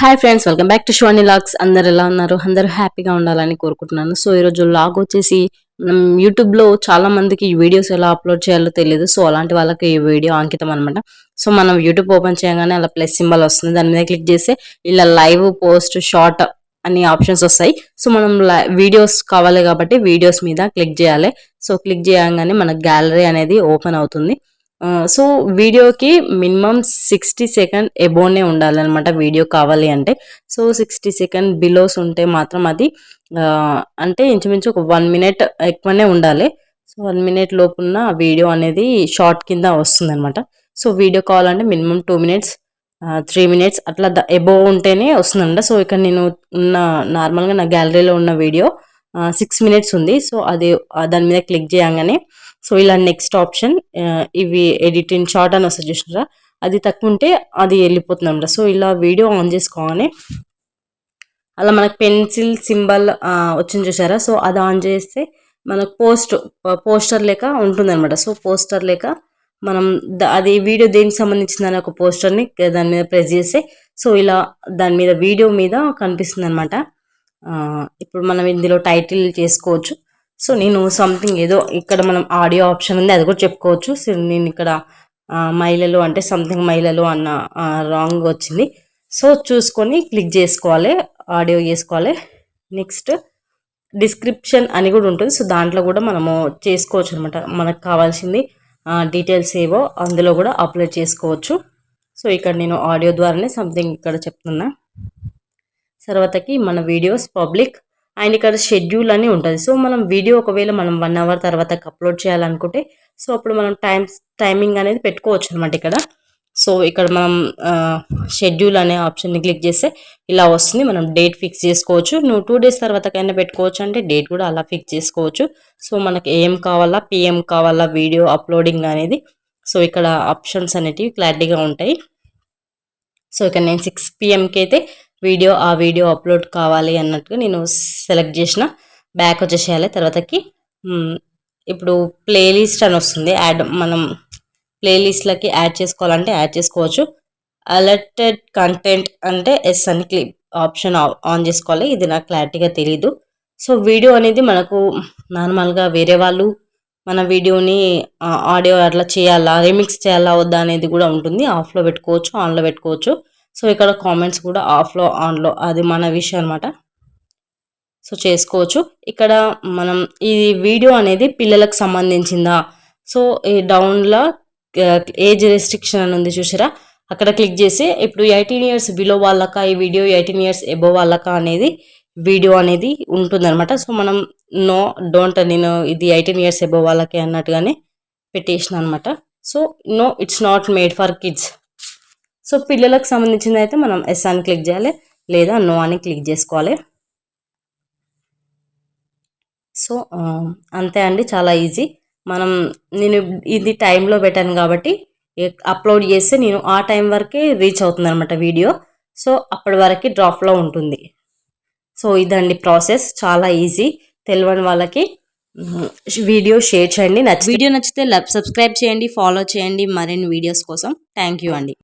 Hi friends welcome back to షోని logs అందరు ఎలా ఉన్నారు? అందరూ హ్యాపీగా ఉండాలని కోరుకుంటున్నాను. సో ఈరోజు లాగ్ వచ్చేసి మనం యూట్యూబ్లో చాలా మందికి ఈ వీడియోస్ ఎలా అప్లోడ్ చేయాలో తెలియదు సో అలాంటి వాళ్ళకి ఈ వీడియో అంకితం అనమాట సో మనం యూట్యూబ్ ఓపెన్ చేయగానే అలా ప్లస్ సింబల్ వస్తుంది. దాని మీద క్లిక్ చేస్తే ఇలా లైవ్ పోస్ట్ షార్ట్ అన్ని ఆప్షన్స్ వస్తాయి. సో మనం వీడియోస్ కావాలి కాబట్టి వీడియోస్ మీద క్లిక్ చేయాలి. సో క్లిక్ చేయగానే మన గ్యాలరీ అనేది ఓపెన్ అవుతుంది. సో వీడియోకి మినిమం సిక్స్టీ సెకండ్ ఎబోనే ఉండాలన్నమాట వీడియో కావాలి అంటే. సో సిక్స్టీ సెకండ్ బిలోస్ ఉంటే మాత్రం అది అంటే ఇంచుమించు ఒక వన్ మినిట్ ఎక్కువనే ఉండాలి. సో వన్ మినిట్ లోపున్న వీడియో అనేది షార్ట్ కింద వస్తుంది అనమాట సో వీడియో కావాలంటే minimum two minutes three minutes అట్లా ఎబో ఉంటేనే వస్తుందంట. సో ఇక్కడ నేను ఉన్న నార్మల్గా నా గ్యాలరీలో ఉన్న వీడియో సిక్స్ మినిట్స్ ఉంది. సో అది దాని మీద క్లిక్ చేయగానే సో ఇలా నెక్స్ట్ ఆప్షన్ ఇవి ఎడిటింగ్ షార్ట్ అని వస్తుంది చూసినారా అది తక్కువ ఉంటే అది వెళ్ళిపోతుంది సో ఇలా వీడియో ఆన్ చేసుకోగానే అలా మనకు పెన్సిల్ సింబల్ వచ్చింది చూసారా? సో అది ఆన్ చేస్తే మనకు పోస్ట్ పోస్టర్ లేక ఉంటుంది అనమాట సో పోస్టర్ లేక మనం అది వీడియో దేనికి సంబంధించిందని ఒక పోస్టర్ని దాని మీద ప్రెస్ చేస్తే సో ఇలా దాని మీద వీడియో మీద కనిపిస్తుంది అనమాట ఇప్పుడు మనం ఇందులో టైటిల్ చేసుకోవచ్చు. సో నేను సంథింగ్ ఏదో ఇక్కడ మనం ఆడియో ఆప్షన్ ఉంది అది కూడా చెప్పుకోవచ్చు. సో నేను ఇక్కడ మహిళలు అంటే సంథింగ్ మహిళలు అన్న రాంగ్ వచ్చింది. సో చూసుకొని క్లిక్ చేసుకోవాలి ఆడియో చేసుకోవాలి. నెక్స్ట్ డిస్క్రిప్షన్ అని కూడా ఉంటుంది. సో దాంట్లో కూడా మనము చేసుకోవచ్చు అనమాట మనకు కావాల్సింది డీటెయిల్స్ ఏవో అందులో కూడా అప్లోడ్ చేసుకోవచ్చు. సో ఇక్కడ నేను ఆడియో ద్వారానే సంథింగ్ ఇక్కడ చెప్తున్నా. తర్వాతకి మన వీడియోస్ పబ్లిక్ అండ్ ఇక్కడ షెడ్యూల్ అని ఉంటుంది. సో మనం వీడియో ఒకవేళ మనం వన్ అవర్ తర్వాత అప్లోడ్ చేయాలనుకుంటే సో అప్పుడు మనం టైం టైమింగ్ అనేది పెట్టుకోవచ్చు అనమాట ఇక్కడ. సో ఇక్కడ మనం షెడ్యూల్ అనే ఆప్షన్ని క్లిక్ చేస్తే ఇలా వస్తుంది. మనం డేట్ ఫిక్స్ చేసుకోవచ్చు. నువ్వు టూ డేస్ తర్వాత కైనా పెట్టుకోవచ్చు అంటే డేట్ కూడా అలా ఫిక్స్ చేసుకోవచ్చు. సో మనకి ఏం కావాలా పిఎం కావాలా వీడియో అప్లోడింగ్ అనేది. సో ఇక్కడ ఆప్షన్స్ అనేటివి క్లారిటీగా ఉంటాయి. సో ఇక్కడ నేను సిక్స్ పిఎంకి అయితే వీడియో ఆ వీడియో అప్లోడ్ కావాలి అన్నట్టుగా నేను సెలెక్ట్ చేసిన. బ్యాక్ వచ్చేసేయాలి. తర్వాతకి ఇప్పుడు ప్లేలిస్ట్ అని వస్తుంది. యాడ్ మనం ప్లేలిస్ట్లకి యాడ్ చేసుకోవాలంటే యాడ్ చేసుకోవచ్చు. అలర్టెడ్ కంటెంట్ అంటే ఎస్ అని క్లిక్ ఆప్షన్ ఆన్ చేసుకోవాలి. ఇది నాకు క్లారిటీగా తెలీదు. సో వీడియో అనేది మనకు నార్మల్గా వేరే వాళ్ళు మన వీడియోని ఆడియో అట్లా చేయాలా రిమిక్స్ చేయాలా వద్దా అనేది కూడా ఉంటుంది. ఆఫ్లో పెట్టుకోవచ్చు ఆన్లో పెట్టుకోవచ్చు. సో ఇక్కడ కామెంట్స్ కూడా ఆఫ్లో ఆన్లో అది మన విషయం అనమాట సో చేసుకోవచ్చు. ఇక్కడ మనం ఈ వీడియో అనేది పిల్లలకు సంబంధించిందా? సో ఈ డౌన్లో ఏజ్ రెస్ట్రిక్షన్ అని ఉంది చూసారా? అక్కడ క్లిక్ చేసి ఇప్పుడు ఎయిటీన్ ఇయర్స్ బిలో వాళ్ళక ఈ వీడియో ఎయిటీన్ ఇయర్స్ ఎబో వాళ్ళక అనేది వీడియో అనేది ఉంటుందన్నమాట. సో మనం నో డోంట్ నేను ఇది ఎయిటీన్ ఇయర్స్ ఎబో వాళ్ళకి అన్నట్టుగానే పెట్టేసిన అనమాట so no it's not made for kids so పిల్లలకు సంబంధించింది అయితే మనం ఎస్ అని క్లిక్ చేయాలి లేదా నో అని క్లిక్ చేసుకోవాలి. సో అంతే అండి చాలా ఈజీ. మనం నేను ఇది టైంలో పెట్టాను కాబట్టి అప్లోడ్ చేస్తే నేను ఆ టైం వరకే రీచ్ అవుతుంది అనమాట వీడియో. సో అప్పటి వరకు డ్రాప్లో ఉంటుంది. సో ఇదండి ప్రాసెస్ చాలా ఈజీ. తెలియని వాళ్ళకి వీడియో షేర్ చేయండి నచ్చి వీడియో నచ్చితే లబ్ సబ్స్క్రైబ్ చేయండి ఫాలో చేయండి మరిన్ని వీడియోస్ కోసం. థ్యాంక్ యూ అండి.